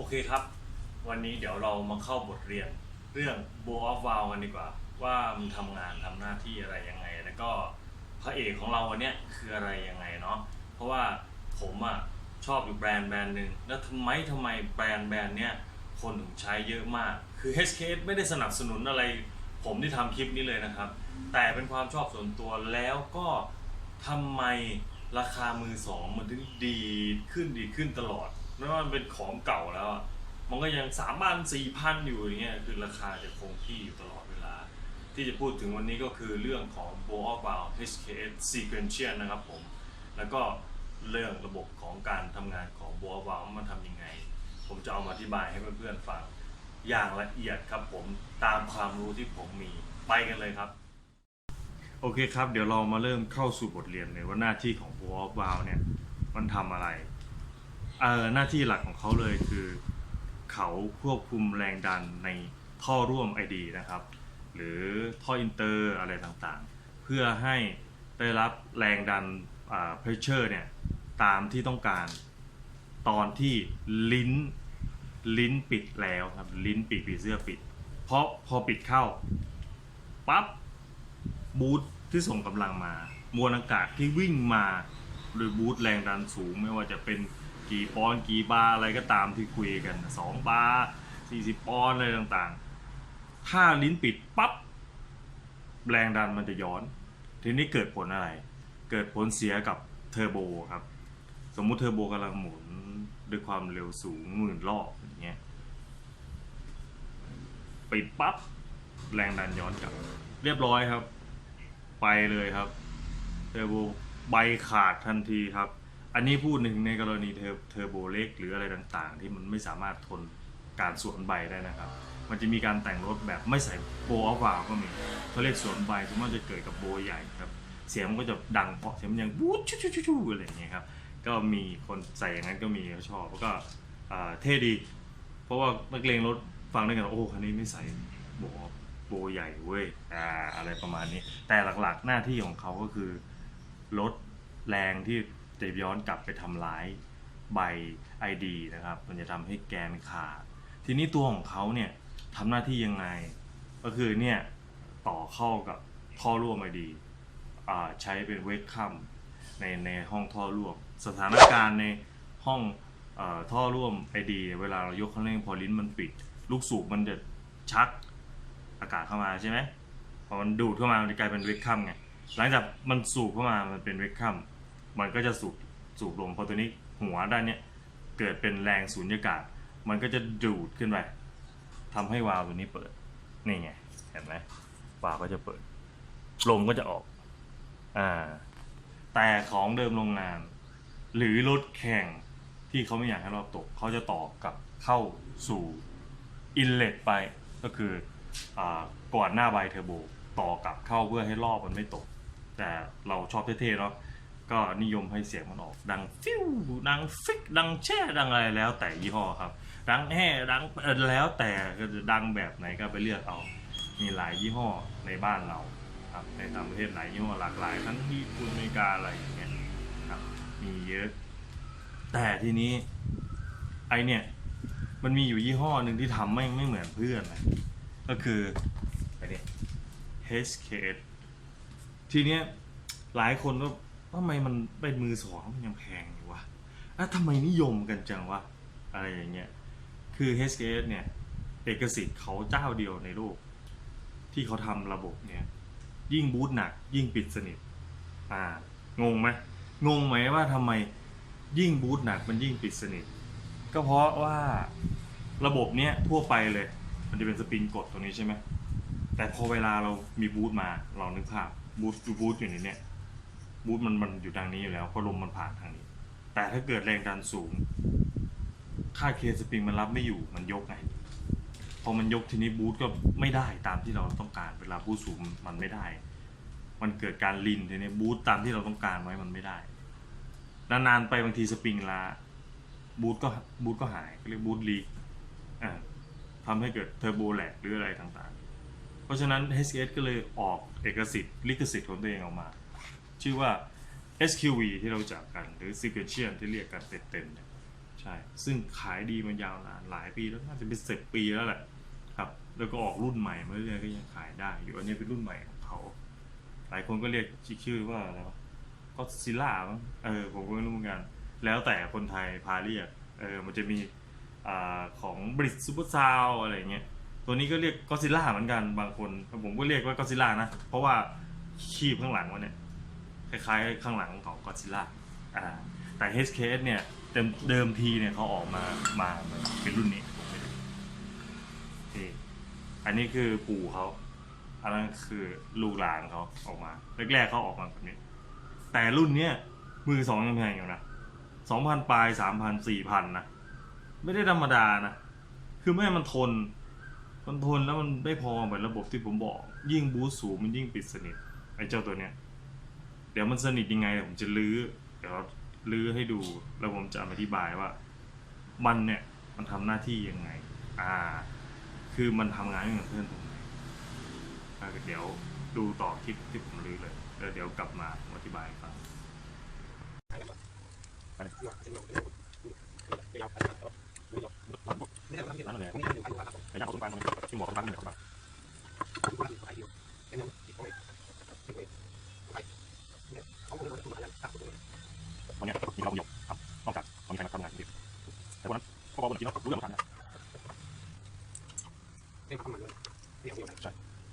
โอเคครับ วันนี้เดี๋ยวเรามาเข้าบทเรียนเรื่อง Bow of Wow กันดีกว่า ว่ามันทำงานทำหน้าที่อะไรยังไง แล้วก็พระเอกของเราวันเนี้ยคืออะไรยังไงเนาะเพราะว่าผมอะชอบอยู่แบรนด์แบรนด์หนึ่งแล้วทำไมทำไมแบรนด์แบรนด์เนี้ยคนถึงใช้เยอะมาก คือ HKS ไม่ได้สนับสนุนอะไร ผมที่ทำคลิปนี้เลยนะครับ แต่เป็นความชอบส่วนตัวแล้วก็ทำไมราคามือสองมันถึงดีขึ้นดีขึ้นตลอด ไม่ว่ามันเป็นของเก่าแล้วอะมันก็ยังสามพันสี่พันอยู่อย่างเงี้ยคือราคาจะคงที่อยู่ตลอดเวลา ที่จะพูดถึงวันนี้ก็คือเรื่องของ b o w of Wow HKS Sequential นะครับผม แล้วก็เรื่องระบบของการทำงานของ b o w of Wow มันทำยังไง ผมจะเอามาอธิบายให้เพื่อนๆฟังอย่างละเอียดครับผมตามความรู้ที่ผมมีไปกันเลยครับ โอเคครับ เดี๋ยวเรามาเริ่มเข้าสู่บทเรียนเลยว่าหน้าที่ของ b o w of Wow เนี่ยมันทำอะไร เออหน้าที่หลักของเขาเลยคือ เขาควบคุมแรงดันในท่อร่วม ID นะครับ หรือท่ออินเตอร์อะไรต่างๆ เพื่อให้ได้รับแรงดันอ่า pressure เนี่ยตามที่ต้องการตอนที่ลิ้นลิ้นปิดแล้วครับลิ้นปิดปีเสื้อปิด เพราะพอปิดเข้าปั๊บบูทที่ส่งกำลังมา มวลอากาศที่วิ่งมาโดยบูทแรงดันสูงไม่ว่าจะเป็น กี่ปอนกี่บาอะไรก็ตามที่คุยกัน2บาร์40ปอนอะไรต่างๆ ถ้าลิ้นปิดปั๊บแรงดันมันจะย้อน ทีนี้เกิดผลอะไร เกิดผลเสียกับเทอร์โบครับ สมมุติเทอร์โบกำลังหมุนด้วยความเร็วสูงหมื่นรอบอย่างเงี้ยปิดปั๊บแรงดันย้อนกลับ เรียบร้อยครับ ไปเลยครับเทอร์โบใบขาดทันทีครับ อันนี้พูดหนึ่งในกรณีเทอร์เทอร์โบเล็กหรืออะไรต่างๆ ที่มันไม่สามารถทนการสวนใบได้นะครับ มันจะมีการแต่งรถแบบไม่ใส่โบอัลฟาก็มีเขาเรียกสวนใบส่วนมากจะเกิดกับโบใหญ่ครับเสียงมันก็จะดังเพราะเสียงมันยังบู๊ชูชูชูอะไรอย่างเงี้ยครับก็มีคนใส่อย่างนั้นก็มีเขาชอบแล้วก็เท่ดี เพราะว่านักเลงรถฟังด้วยกันโอ้คันนี้ไม่ใส่โบโบใหญ่เว้ยอ่าอะไรประมาณนี้ แต่หลักๆหน้าที่ของเขาก็คือลดแรงที่ จะย้อนกลับไปทำร้ายใบ ID นะครับ มันจะทำให้แกนขาด ทีนี้ตัวของเขาเนี่ยทำหน้าที่ยังไง ก็คือเนี่ยต่อเข้ากับท่อร่วม ID อ่าใช้เป็นเวกคัมในในห้องท่อร่วม สถานการณ์ในห้องออท่อร่วม ID เวลาเรายกคันเร่งพอลิ้นมันปิด ลูกสูบมันจะชักอากาศเข้ามาใช่ไหมพอมันดูดเข้ามามันจะกลายเป็นเวกคัมไงหลังจากมันสูบเข้ามามันเป็นเวกคัม มันก็จะสูบสูบลมพอตัวนี้หัวด้านเนี้ยเกิดเป็นแรงสูญญากาศ มันก็จะดูดขึ้นไปทำให้วาล์วตัวนี้เปิดนี่ไงเห็นไหมวาล์วก็จะเปิด ลมก็จะออกอ่าแต่ของเดิมโรงงาน หรือรถแข่งที่เขาไม่อยากให้เราตกเขาจะต่อกับเข้าสู่อินเลตไปก็คืออก่อนหน้าใบเทอร์โบต่อกลับเข้าเพื่อให้รอบมันไม่ตก แต่เราชอบเท่ๆเนาะ ก็นิยมให้เสียงมันออก ดังฟิวดังฟิกดังแช่ดังอะไรแล้วแต่ยี่ห้อครับ ดังแห่ดังแล้วแต่ก็จะดังแบบไหนก็ไปเลือกเอา มีหลายยี่ห้อในบ้านเราครับในต่างประเทศหลายยี่ห้อหลากหลาย ทั้งญี่อเมริกาอะไรอย่างเงี้ยครับมีเยอะ แต่ทีนี้ไอเนี่ยมันมีอยู่ยี่ห้อหนึ่งที่ทำไม่ไม่เหมือนเพื่อนนะก็คือไอเนี่ย HKS ทีเนี้ยหลายคนก็ ทำไมมันเป็นมือสองมันยังแพงอยู่วะอะทำไมนิยมกันจังวะ อะไรอย่างเงี้ย คือ HKS เนี่ย เอกสิทธิ์เขาเจ้าเดียวในโลก ที่เขาทำระบบเนี่ย ยิ่งบูทหนัก ยิ่งปิดสนิท อ่า งงไหมงงไหมว่าทำไมยิ่งบูทหนักมันยิ่งปิดสนิท ก็เพราะว่าระบบเนี้ยทั่วไปเลย มันจะเป็นสปริงกดตรงนี้ใช่ไหมแต่พอเวลาเรามีบูทมาเรานึกภาพบูทบูทอยู่ในเนี้ย บูทมันมันอยู่ทางนี้อยู่แล้วเพราะลมมันผ่านทางนี้ แต่ถ้าเกิดแรงดันสูง ค่าเคสปริงมันรับไม่อยู่มันยกไง พอมันยกทีนี้บูทก็ไม่ได้ตามที่เราต้องการ เวลาบูทสูงมันไม่ได้ มันเกิดการลินทีนี้บูทตามที่เราต้องการไว้มันไม่ได้ นานๆไปบางทีสปริงลาบูทก็บูทก็หายเรียกบูทลีกอ่าทำให้เกิดเทอร์โบแลกหรืออะไรต่างๆ เพราะฉะนั้น HS ก็เลยออกเอกสิทธิ์ลิขสิทธิ์ของตัวเองออกมา ชื่อว่า SQV ที่เราจักกันหรือ Sequential ที่เรียกกันเต็มๆเนี่ยใช่ ซึ่งขายดีมันยาวนานหลายปีแล้วน่าจะเป็นสิบปีแล้วแหละครับ แล้วก็ออกรุ่นใหม่มาเรื่อยๆก็ยังขายได้อยู่อันนี้เป็นรุ่นใหม่ของเขา หลายคนก็เรียกชื่อว่าอะไรวะก็ซิล่ามั้งเออผมก็ไม่รู้เหมือนกัน แล้วแต่คนไทยพาเรียกเออมันจะมีอของบริ t ซูเปอร์ซาวอะไรเงี้ยตัวนี้ก็เรียกก็ซิล่าเหมือนกันบางคน ผมก็เรียกว่าก็ซิล่านะ เพราะว่าคีบข้างหลังมันเนี่ย คล้ายๆ ข้างหลังของก็ซิล่าอ่าแต่ HKS เนี่ยเดิมเดิมทีเนี่ยเขาออกมามาเป็นรุ่นนี้ผมไม่รู้นี่อันนี้คือปู่เขาอันนั้นคือลูกหลานเขาออกมาแรกๆเขาออกมาแบบนี้ แต่รุ่นเนี้ยมือสองยังแพงอยู่นะสองพันปลายสามพันสี่พันนะไม่ได้ธรรมดานะ คือแม่มันทน มันทนแล้วมันไม่พอเหมือนระบบที่ผมบอก ยิ่งบูสสูงมันยิ่งปิดสนิทไอ้เจ้าตัวเนี้ย เดี๋ยวมันสนิทยังไงผมจะลื้อเดี๋ยวลื้อให้ดูแล้วผมจะอธิบายว่า มันเนี่ยมันทำหน้าที่ยังไง อ่า คือมันทำงานไม่เหมือนเพื่อนตรงไหนเดี๋ยวดูต่อคลิปที่ผมลื้อเลยแล้วเดี๋ยวกลับมาอธิบายให้ฟังนั่นแหละไอ้ยาของต้นไม้มันที่หมวกของบ้านนี่ของบ้านวันนี้มีเราหยกครับนอกจากคนไทยมาทำงานที่แต่ วันนั้นพวกเราบนทีเรารู้เรื่องของทันนะ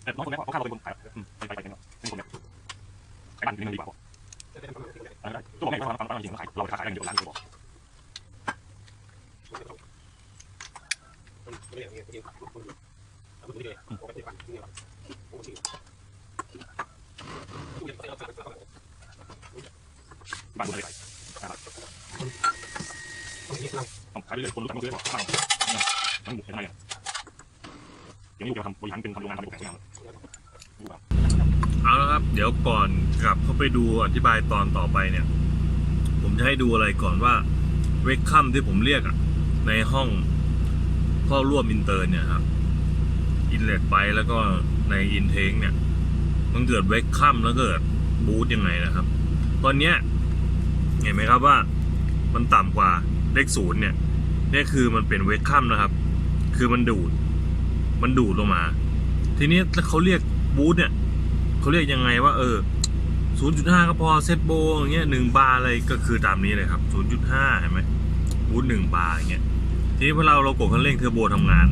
แต่น้อยคนนี้เขาข้ามเราไปบนขายอืมไปไปไปกันเนาะนี่คนเนี้ยไอ้บ้านนี่มันดีกว่าพวกอะไรได้ตัวบอกให้ฟังฟังฟังจริงแล้วขายเราขายกันเยอะร้านนี้บอกบ้านดูอะไรนะครับต้อง ขายไปเลยคนรู้จักมันเลยบอกบ้านมันบุกยังไงอะยังอยู่จะทำบริหารเป็นทำโรงงานทำบุกแข่งงานเอาละครับ เดี๋ยวก่อนกลับเข้าไปดูอธิบายตอนต่อไปเนี่ย ผมจะให้ดูอะไรก่อนว่าเวกคัมที่ผมเรียกอะ ในห้องข้อร่วมอินเตอร์เนี่ยครับอินเลตไปแล้วก็ในอินเทงเนี่ย มันเกิดเวกคัมแล้วเกิดบูทยังไงนะครับ ตอนเนี้ยเห็นไหมครับว่ามันต่ำกว่าเลขศูนย์เนี่ย นี่คือมันเป็นเวกคัมนะครับ คือมันดูด มันดูดลงมา ทีนี้เขาเรียกบูทเนี่ยเขาเรียกยังไงว่า เออ 0.5 ก็พอเซตโบอย่างเงี้ยหนึ่งบาร์อะไรก็คือตามนี้เลยครับ 0.5 เห็นไหมบูทหนึ่งบาร์อย่างเงี้ย ทีนี้พอเราเรากดคันเร่งเทอร์โบทำงาน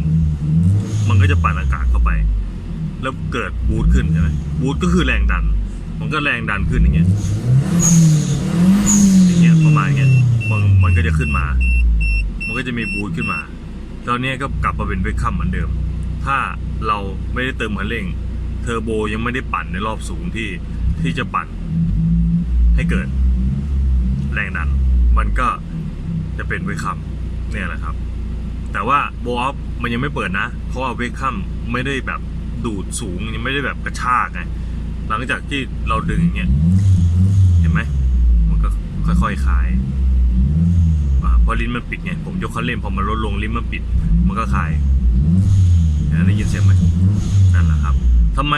มันก็จะปั่นอากาศเข้าไป แล้วเกิดบูทขึ้นใช่ไหมบูทก็คือแรงดัน มันก็แรงดันขึ้นอย่างเงี้ยอย่างเงี้ยประมาณเงี้ยมันมันก็จะขึ้นมา มันก็จะมีบูทขึ้นมา ตอนนี้ก็กลับมาเป็นเวคัมเหมือนเดิม ถ้าเราไม่ได้เติมคันเร่ง เทอร์โบยังไม่ได้ปั่นในรอบสูงที่ที่จะปั่นให้เกิดแรงดัน มันก็จะเป็นเวคัมเนี่ยแหละครับ แต่ว่าโบออฟมันยังไม่เปิดนะ เพราะว่าเวคัมไม่ได้แบบดูดสูงยังไม่ได้แบบกระชากไง หลังจากที่เราดึงอย่างเงี้ย เห็นไหม มันก็ค่อยๆคลาย อ่าพอลิ้นมันปิดไง ผมยกคันเร่งพอมันลดลงลิ้นมันปิด มันก็คลายได้ยินเสียงไหมนั่นแหละครับทำไม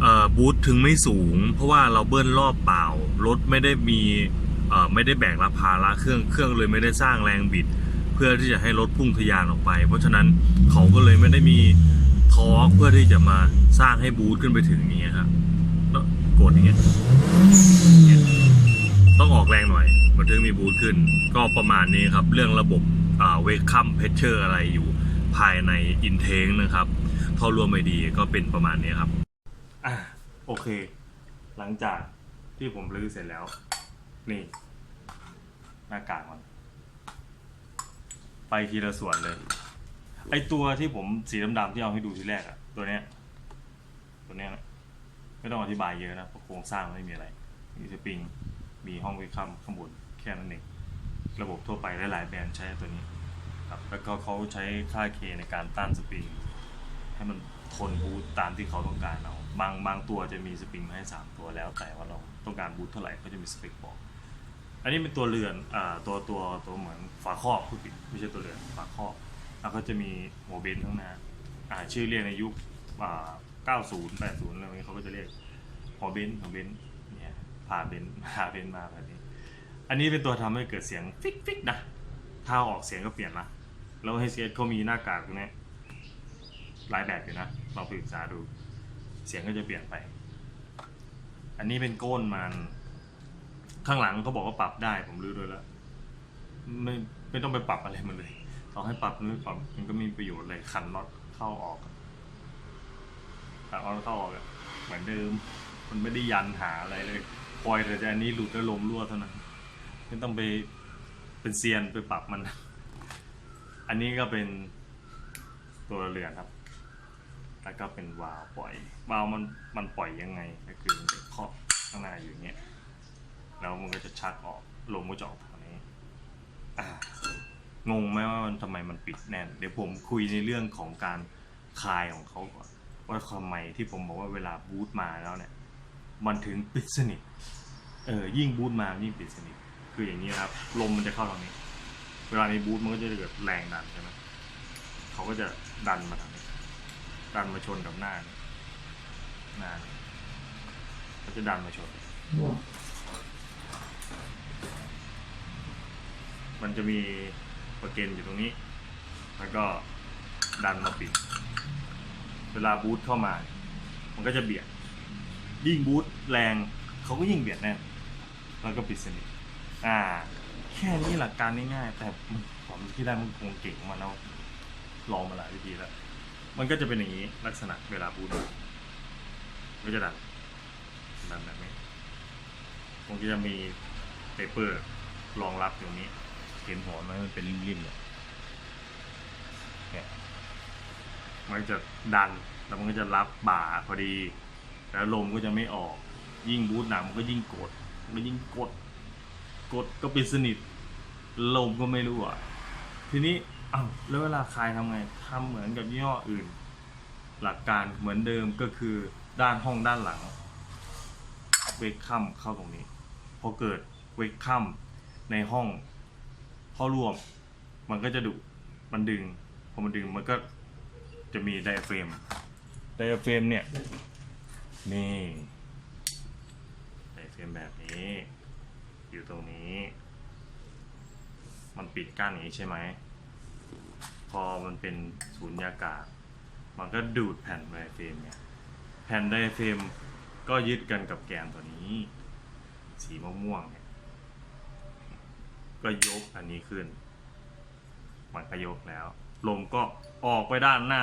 เอ่อบูทถึงไม่สูง เพราะว่าเราเบิ้ลรอบเปล่ารถไม่ได้มีเอ่อไม่ได้แบกรับภาระเครื่องเครื่องเลยไม่ได้สร้างแรงบิด เพื่อที่จะให้รถพุ่งทะยานออกไป เพราะฉะนั้นเขาก็เลยไม่ได้มีทอร์กเพื่อที่จะมาสร้างให้บูทขึ้นไปถึงอย่างเงี้ยครับแล้วกดอย่างเงี้ย ต้องออกแรงหน่อย มันถึงมีบูทขึ้น ก็ประมาณนี้ครับ เรื่องระบบเวกคัมเพชเชอร์อะไรอยู่ภายในอินเทงนะครับท่อรวมไม่ดีก็เป็นประมาณนี้ครับ อะโอเค หลังจากที่ผมรื้อเสร็จแล้ว นี่ หน้ากากมัน ไปทีละส่วนเลย ไอตัวที่ผมสีดำๆที่เอาให้ดูทีแรกอะตัวเนี้ย ตัวเนี้ยนะไม่ต้องอธิบายเยอะนะเพราะโครงสร้างไม่มีอะไรมีสปริง มีห้องเวคัมข้างบนแค่นั้นเองระบบทั่วไปหลายๆแบรนด์ใช้ตัวนี้ครับแล้วก็เขาใช้ค่าเคในการต้านสปริง ให้มันทนบูทตามที่เขาต้องการเอาบางบางตัวจะมีสปริงมาให้สามตัวแล้วแต่ว่าเราต้องการบูทเท่าไหร่ก็จะมีสเปคบอก อันนี้เป็นตัวเรือนอ่าตัวตัวตัวเหมือนฝาครอบผู้ผิดไม่ใช่ตัวเรือนฝาครอบ แล้วก็จะมีหัวเบนข้างหน้าอ่าชื่อเรียกในยุคอ่า90 80อะไรนี้เขาก็จะเรียกหัวเบนหัวเบน เนี่าเบนพาเบนมาแบบนี้ อันนี้เป็นตัวทำให้เกิดเสียงฟิกฟิกนะถ้าออกเสียงก็เปลี่ยนละแล้ว HCS เขามีหน้ากากตรงเนี้ยหลายแบบอยู่นะลองไปศึกษาดู เสียงก็จะเปลี่ยนไป อันนี้เป็นก้นมันข้างหลังเขาบอกว่าปรับได้ผมรู้ด้วยแล้วไม่ไม่ต้องไปปรับอะไรมันเลยต่อให้ปรับไม่ปรับมันก็มีประโยชน์เลยขันน็อตเข้าออกขันน็อตเข้าออกอะเหมือนเดิม มันไม่ได้ยันหาอะไรเลย ปล่อยแต่อันนี้หลุดแล้วลมรั่วเท่านั้นไม่ต้องไปเป็นเซียนไปปรับมัน อันนี้ก็เป็นตัวเรือนครับ แล้วก็เป็นวาล์วปล่อยวาล์วมันมันปล่อยยังไงก็คือมันจะเคาะข้างหน้าอยู่อย่างเงี้ยแล้วมันก็จะชักออกลมก็จะออกทางนี้งงไหมว่ามันทำไมมันปิดแน่น เดี๋ยวผมคุยในเรื่องของการคลายของเขาก่อนว่าทำไมที่ผมบอกว่าเวลาบูตมาแล้วเนี่ย มันถึงปิดสนิทเออยิ่งบูตมายิ่งปิดสนิทคืออย่างนี้ครับ ลมมันจะเข้าทางนี้ เวลามีบูตมันก็จะเกิดแรงดันใช่ไหมเขาก็จะดันมาทางนี้ดันมาชนกับหน้านี่หน้านี่ก็จะดันมาชน มันจะมีประเกนอยู่ตรงนี้ แล้วก็ดันมาปิด เวลาบูทเข้ามา มันก็จะเบียด ยิ่งบูทแรงเขาก็ยิ่งเบียดแน่นแล้วก็ปิดสนิทอ่า แค่นี้หลักการง่ายๆแต่ผมที่ได้มันคงเก่งมาแล้วลองมาหลายวิธีแล้ว มันก็จะเป็นอย่างนี้ลักษณะเวลาบูทมาก็จะดันดันแบบนี้มันก็จะมีเปเปอร์รองรับอยู่นี้เห็นหัวมันเป็นริมๆเนี่ยเนี่ยมันจะดันแล้วมันก็จะรับบ่าพอดี แล้วลมก็จะไม่ออก ยิ่งบูทหนักมันก็ยิ่งกดมันยิ่งกด กดก็ปิดสนิท ลมก็ไม่รู้อะทีนี้อ้าวแล้วเวลาคลายทำไงทำเหมือนกับยี่ห้ออื่น หลักการเหมือนเดิมก็คือด้านห้องด้านหลังเวกคัมเข้าตรงนี้พอเกิดเวกคัมในห้องเข้าร่วม มันก็จะดุมันดึงพอมันดึงมันก็จะมีไดอะเฟรมไดอะเฟรมเนี่ย นี่ไดอะเฟรมแบบนี้ อยู่ตรงนี้ มันปิดกั้นอย่างนี้ใช่ไหม พอมันเป็นศูนยากาศ มันก็ดูดแผ่นไดเฟรมเนี่ยแผ่นไดเฟรมก็ยึดกันกับแกนตัวนี้ สีม่วงๆเนี่ยก็ยกอันนี้ขึ้น มันก็ยกแล้ว ลมก็ออกไปด้านหน้า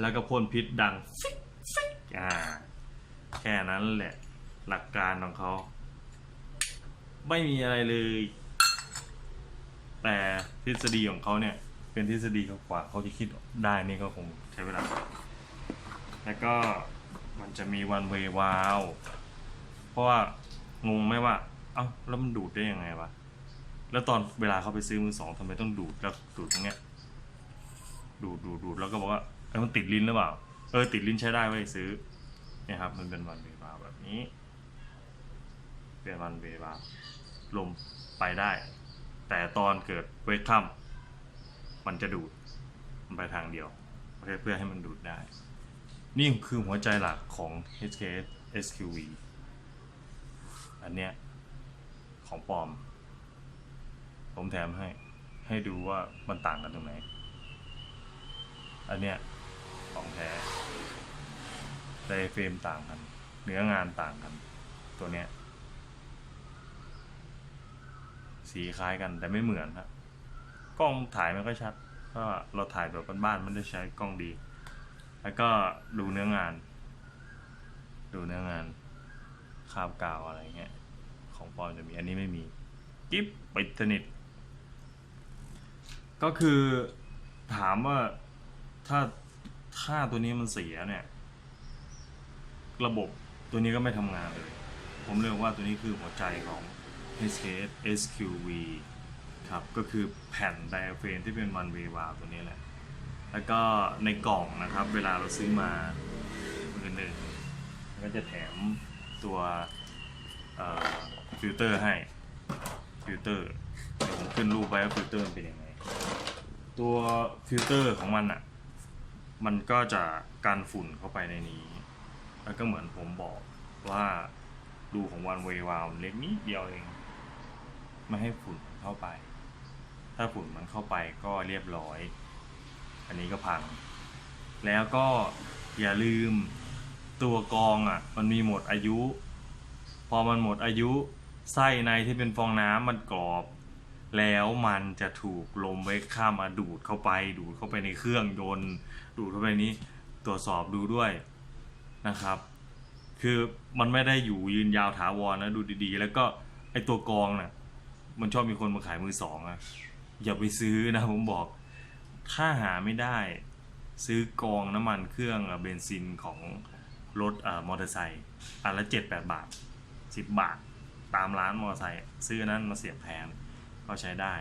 แล้วก็พ่นพิษดังฟิก อ่า แค่นั้นแหละ หลักการของเขา ไม่มีอะไรเลย แต่ทฤษฎีของเขาเนี่ย เป็นทฤษฎีกว่าเขาจะคิดได้นี่ก็คงใช้เวลา แล้วก็มันจะมีวันเววาว เพราะว่างงไหมว่า เอ้าแล้วมันดูดได้ยังไงวะ แล้วตอนเวลาเขาไปซื้อมือสองทำไมต้องดูดแล้วดูดตรงเนี้ยดูดดูดดูดแล้วก็บอกว่าเอ้มันติดลิ้นหรือเปล่า เออติดลิ้นใช้ได้ไว้ยซื้อเนี่ยครับ มันเป็นวันเววาแบบนี้ เป็นวันเววาลมไปได้ แต่ตอนเกิดเวทคัมมันจะดูด มันไปทางเดียวเพื่อเพื่อให้มันดูดได้ นี่คือหัวใจหลักของ HKS SQV อันเนี้ยของปลอม ผมแถมให้ ให้ดูว่ามันต่างกันตรงไหน อันเนี้ยของแท้ ไดเฟรมต่างกัน เนื้องานต่างกัน ตัวเนี้ย สีคล้ายกันแต่ไม่เหมือนครับกล้องถ่ายไม่ค่อยชัดเพราะเราถ่ายแบบบ้านๆไม่ได้ใช้กล้องดี แล้วก็ดูเนื้องาน ดูเนื้องานคาบกาวอะไรเงี้ย ของปลอมจะมีอันนี้ไม่มีกิ๊บปิดสนิทก็คือถามว่าถ้าถ้าตัวนี้มันเสียเนี่ย ระบบตัวนี้ก็ไม่ทำงานเลย ผมเรียกว่าตัวนี้คือหัวใจของ HKS SQV ครับ ก็คือแผ่นไดอะเฟรมที่เป็นมันเววาตัวนี้แหละ แล้วก็ในกล่องนะครับ เวลาเราซื้อมามือหนึ่งมันก็จะแถมตัวฟิลเตอร์ให้ฟิลเตอร์เดี๋ยวผมขึ้นรูปไว้ว่าฟิลเตอร์มันเป็นยังไง ตัวฟิลเตอร์ของมันอะ มันก็จะกันฝุ่นเข้าไปในนี้ แล้วก็เหมือนผมบอกว่ารูของวันเววาวเล็กนิดเดียวเอง ไม่ให้ฝุ่นเข้าไป ถ้าฝุ่นมันเข้าไปก็เรียบร้อย อันนี้ก็พัง แล้วก็อย่าลืมตัวกรองอะ มันมีหมดอายุ พอมันหมดอายุไส้ในที่เป็นฟองน้ำมันกรอบ แล้วมันจะถูกลมไว้ข้ามมาดูดเข้าไป ดูดเข้าไปในเครื่องยนต์ดูดเข้าไปนี้ตรวจสอบดูด้วย นะครับ คือมันไม่ได้อยู่ยืนยาวถาวรนะดูดีๆ แล้วก็ไอตัวกองน่ะมันชอบมีคนมาขายมือสองอะอย่าไปซื้อนะผมบอก ถ้าหาไม่ได้ ซื้อกองน้ำมันเครื่องเบนซินของรถอมอเตอร์ไซค์อันละเจ็ดแปดบาทสิบบาท ตามร้านมอเตอร์ไซค์ซื้อนั้นมาเสียบแทนก็ใช้ได้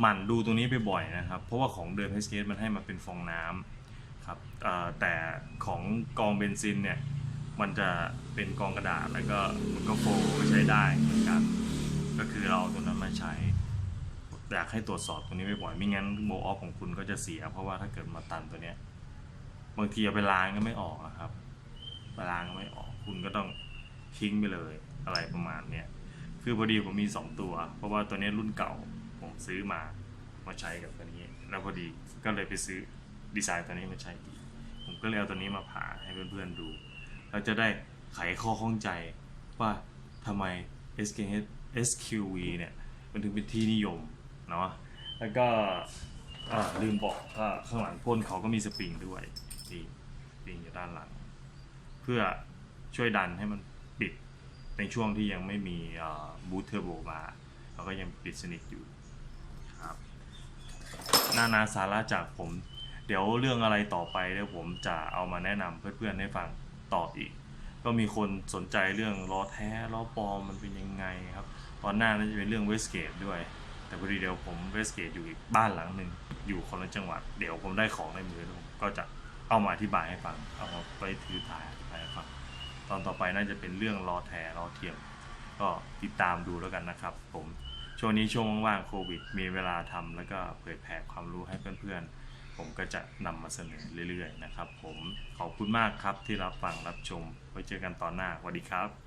หมั่นดูตรงนี้ไปบ่อยนะครับ เพราะว่าของเดิม h อ s มันให้มาเป็นฟองน้ำ ครับแต่ของกองเบนซินเนี่ยมันจะเป็นกองกระดาษแล้วก็มันก็โฟใช้ได้เหมือนกัน ก็คือเราตัวนั้นมาใช้อยากให้ตรวจสอบตรงนี้บ่อยๆไม่งั้นโบออฟของคุณก็จะเสีย เพราะว่าถ้าเกิดมาตันตัวเนี้ยบางทีเอาไปล้างก็ไม่ออกอะครับไปล้างก็ไม่ออกคุณก็ต้องทิ้งไปเลยอะไรประมาณเนี้ยคือพอดีผมมีสองตัว เพราะว่าตัวนี้รุ่นเก่าผมซื้อมามาใช้กับตัวนี้ แล้วพอดีก็เลยไปซื้อ ดีไซน์ตัวนี้มาใช้อีกผมก็เลยเอาตัวนี้มาผ่าให้เพื่อนๆดูเราจะได้ไขข้อข้องใจว่าทำไม SKH SQV เนี่ยมันถึงเป็นที่นิยมเนาะแล้วก็ลืมบอกว่าข้างหลังพ่นเขาก็มีสปริงด้วยนี่สปริงอยู่ด้านหลัง เพื่อช่วยดันให้มันปิดในช่วงที่ยังไม่มีบูทเทอร์โบมาเราก็ยังปิดสนิทอยู่ครับนานาสาระจากผม เดี๋ยวเรื่องอะไรต่อไปเดี๋ยวผมจะเอามาแนะนำเพื่อนๆให้ฟังต่ออีก ก็มีคนสนใจเรื่องล้อแท้ล้อปลอมมันเป็นยังไงครับ ตอนหน้าน่าจะเป็นเรื่องเวสเกตด้วย แต่พอดีเดี๋ยวผมเวสเกตอยู่อีกบ้านหลังหนึ่งอยู่คนละจังหวัด เดี๋ยวผมได้ของในมือแล้วผมก็จะเอามาอธิบายให้ฟัง เอามาไปถือถ่ายอธิบายให้ฟังตอนต่อไปน่าจะเป็นเรื่องล้อแท้ล้อเทียม ก็ติดตามดูแล้วกันนะครับ ผมช่วงนี้ช่วงว่างๆโควิด มีเวลาทำแล้วก็เผยแผ่ความรู้ให้เพื่อนๆ ผมก็จะนำมาเสนอเรื่อยๆนะครับ ผมขอบคุณมากครับที่รับฟังรับชม ไว้เจอกันตอนหน้าสวัสดีครับ